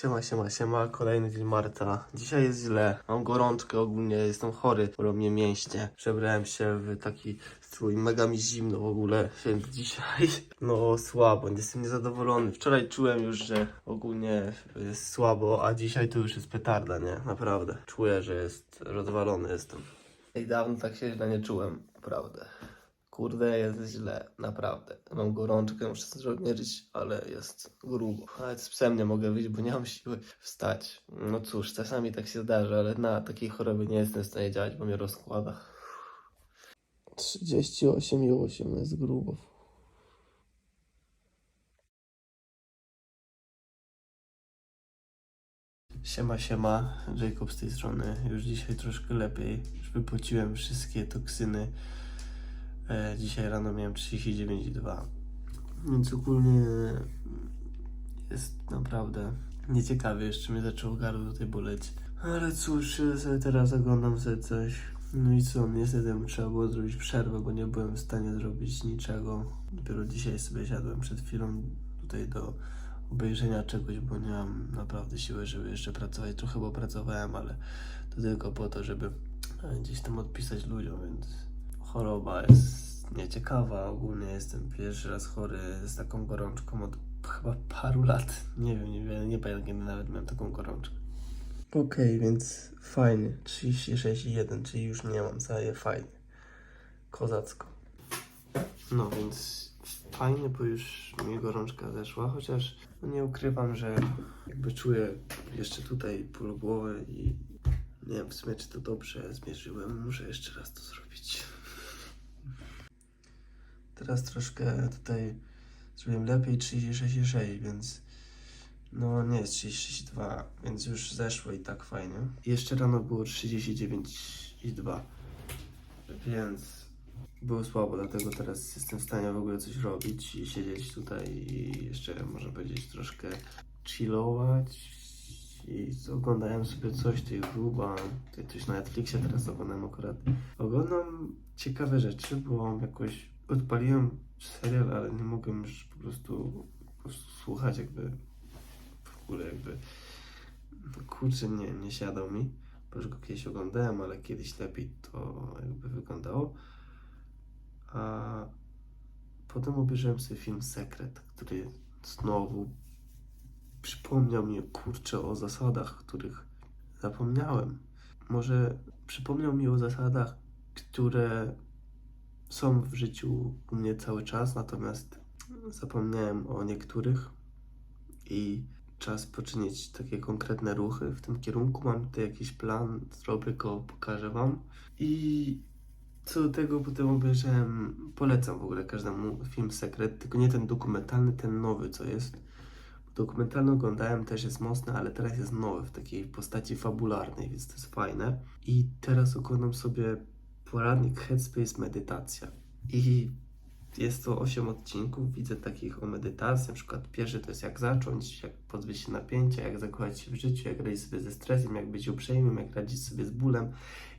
Siema, siema, siema, kolejny dzień marca. Dzisiaj jest źle, mam gorączkę ogólnie, jestem chory, bolą mnie mięśnie. Przebrałem się w taki strój, mega mi zimno w ogóle, więc dzisiaj no słabo, jestem niezadowolony. Wczoraj czułem już, że ogólnie jest słabo, a dzisiaj to już jest petarda, nie? Naprawdę. Czuję, że jest rozwalony jestem. I dawno tak się źle nie czułem, naprawdę. Kurde, jest źle, naprawdę. Mam gorączkę, muszę sobie odmierzyć, ale jest grubo. Nawet z psem nie mogę wyjść, bo nie mam siły wstać. No cóż, czasami tak się zdarza, ale na takiej chorobie nie jestem w stanie działać, bo mnie rozkłada. 38,8 jest grubo. Siema, siema, Jacob z tej strony. Już dzisiaj troszkę lepiej. Już wypociłem wszystkie toksyny. E, dzisiaj rano miałem 39,2. Więc ogólnie jest naprawdę nieciekawie. Jeszcze mnie zaczęło gardło tutaj boleć. Ale cóż, sobie teraz oglądam sobie coś. No i co, niestety trzeba było zrobić przerwę, bo nie byłem w stanie zrobić niczego. Dopiero dzisiaj sobie siadłem przed chwilą tutaj do obejrzenia czegoś, bo nie mam naprawdę siły, żeby jeszcze pracować. Trochę bo pracowałem, ale to tylko po to, żeby gdzieś tam odpisać ludziom, więc choroba jest nieciekawa. Ogólnie jestem pierwszy raz chory z taką gorączką od chyba paru lat. Nie wiem, nie wiem, nie pamiętam kiedy nawet miałem taką gorączkę. Okej, więc fajnie. 36,1, czyli już nie mam całe fajnie. Kozacko. No więc fajnie, bo już mi gorączka zeszła, chociaż no nie ukrywam, że jakby czuję jeszcze tutaj ból głowy i nie wiem w sumie czy to dobrze zmierzyłem. Muszę jeszcze raz to zrobić. Teraz troszkę tutaj zrobiłem lepiej 36,6, więc no nie jest 36,2, więc już zeszło i tak fajnie. Jeszcze rano było 39,2, więc było słabo, dlatego teraz jestem w stanie w ogóle coś robić i siedzieć tutaj i jeszcze można powiedzieć troszkę chillować i oglądałem sobie coś gruba, tutaj coś na Netflixie teraz oglądam akurat. Oglądam ciekawe rzeczy, bo jakoś odpaliłem serial, ale nie mogłem już po prostu, po prostu słuchać jakby w ogóle jakby no kurczę nie, nie siadał mi, bo już go kiedyś oglądałem, ale kiedyś lepiej to jakby wyglądało. A potem obejrzałem sobie film Sekret, który znowu przypomniał mi kurczę o zasadach, których zapomniałem. Może przypomniał mi o zasadach, które są w życiu u mnie cały czas, natomiast zapomniałem o niektórych i czas poczynić takie konkretne ruchy w tym kierunku. Mam tutaj jakiś plan, zrobię go, pokażę Wam. I co do tego potem obejrzałem, polecam w ogóle każdemu film Sekret, tylko nie ten dokumentalny, ten nowy, co jest. Dokumentalny oglądałem, też jest mocny, ale teraz jest nowy w takiej postaci fabularnej, więc to jest fajne. I teraz oglądam sobie poradnik Headspace Medytacja. I jest to 8 odcinków, widzę takich o medytacji, na przykład pierwszy to jest jak zacząć, jak pozbyć się napięcia, jak zakochać się w życiu, jak radzić sobie ze stresem, jak być uprzejmym, jak radzić sobie z bólem,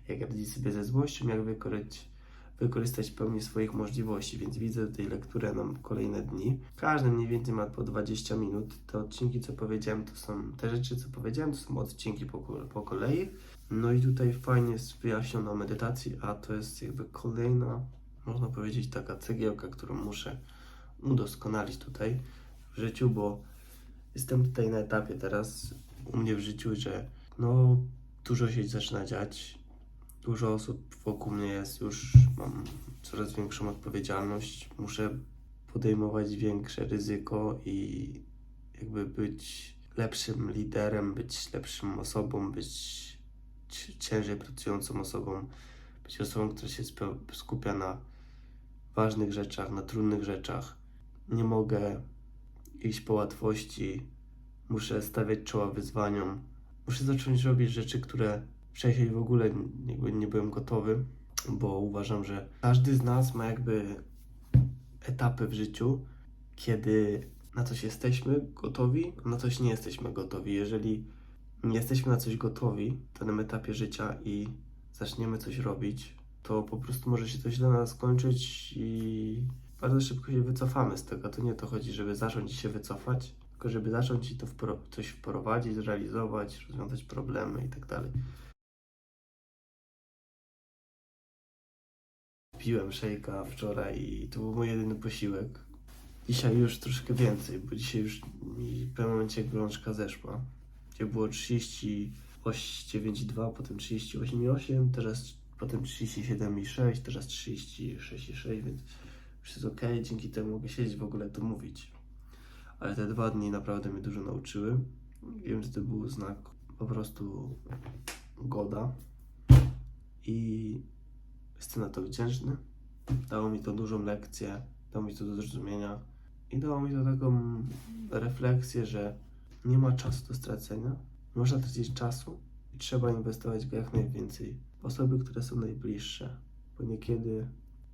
jak radzić sobie ze złością, jak wykorzystać, wykorzystać pełni swoich możliwości, więc widzę tutaj lekturę na kolejne dni. Każdy mniej więcej ma po 20 minut. Te odcinki, co powiedziałem, to są te rzeczy, co powiedziałem, to są odcinki po, po kolei. No i tutaj fajnie jest wyjaśniona medytacji, a to jest jakby kolejna, można powiedzieć, taka cegiełka, którą muszę udoskonalić tutaj w życiu, bo jestem tutaj na etapie teraz u mnie w życiu, że no dużo się zaczyna dziać, dużo osób wokół mnie jest, już mam coraz większą odpowiedzialność, muszę podejmować większe ryzyko i jakby być lepszym liderem, być lepszą osobą, być ciężej pracującą osobą, być osobą, która się skupia na ważnych rzeczach, na trudnych rzeczach. Nie mogę iść po łatwości, muszę stawiać czoła wyzwaniom, muszę zacząć robić rzeczy, które wcześniej w ogóle jakby nie byłem gotowy, bo uważam, że każdy z nas ma jakby etapy w życiu, kiedy na coś jesteśmy gotowi, na coś nie jesteśmy gotowi. Jeżeli nie jesteśmy na coś gotowi w danym etapie życia i zaczniemy coś robić, to po prostu może się to źle na nas skończyć i bardzo szybko się wycofamy z tego. To nie to chodzi, żeby zacząć się wycofać, tylko żeby zacząć i to wpro- coś wprowadzić, zrealizować, rozwiązać problemy i tak. Piłem szejka wczoraj i to był mój jedyny posiłek. Dzisiaj już troszkę więcej, bo dzisiaj już w pewnym momencie gorączka zeszła. Gdzie było 39,2, potem 38,8, teraz potem 37,6, teraz 36,6, więc już jest ok, dzięki temu mogę siedzieć w ogóle to mówić. Ale te dwa dni naprawdę mnie dużo nauczyły. Wiem, że to był znak po prostu goda i jestem na to wdzięczny. Dało mi to dużą lekcję, dało mi to do zrozumienia i dało mi to taką refleksję, że nie ma czasu do stracenia, nie można tracić czasu i trzeba inwestować go jak najwięcej w osoby, które są najbliższe, bo niekiedy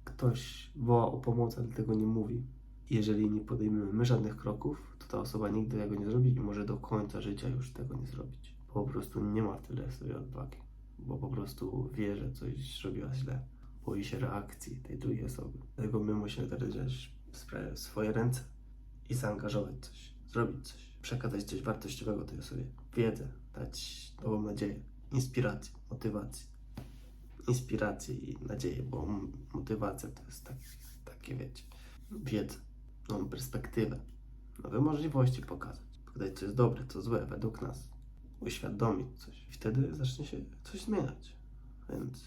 ktoś woła o pomoc, ale tego nie mówi. Jeżeli nie podejmiemy my żadnych kroków, to ta osoba nigdy tego nie zrobi i może do końca życia już tego nie zrobić. Po prostu nie ma tyle sobie odwagi, bo po prostu wie, że coś zrobiła źle. Boi się reakcji tej drugiej osoby. Dlatego my musimy teraz wziąć w swoje ręce i zaangażować coś, zrobić coś, przekazać coś wartościowego tej osobie. Wiedzę, dać nową nadzieję, inspirację, motywację. Inspirację i nadzieję, bo motywacja to jest tak, takie, wiecie, wiedzę, nową perspektywę, nowe możliwości pokazać, pokazać co jest dobre, co złe według nas, uświadomić coś wtedy zacznie się coś zmieniać. Więc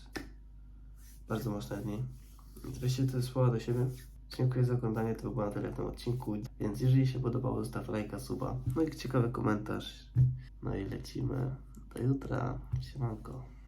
bardzo mocne dni. Weźcie te słowa do siebie. Dziękuję za oglądanie, to było na tyle w tym odcinku. Więc jeżeli się podobało, zostaw lajka, suba. No i ciekawy komentarz. No i lecimy do jutra. Siemanko.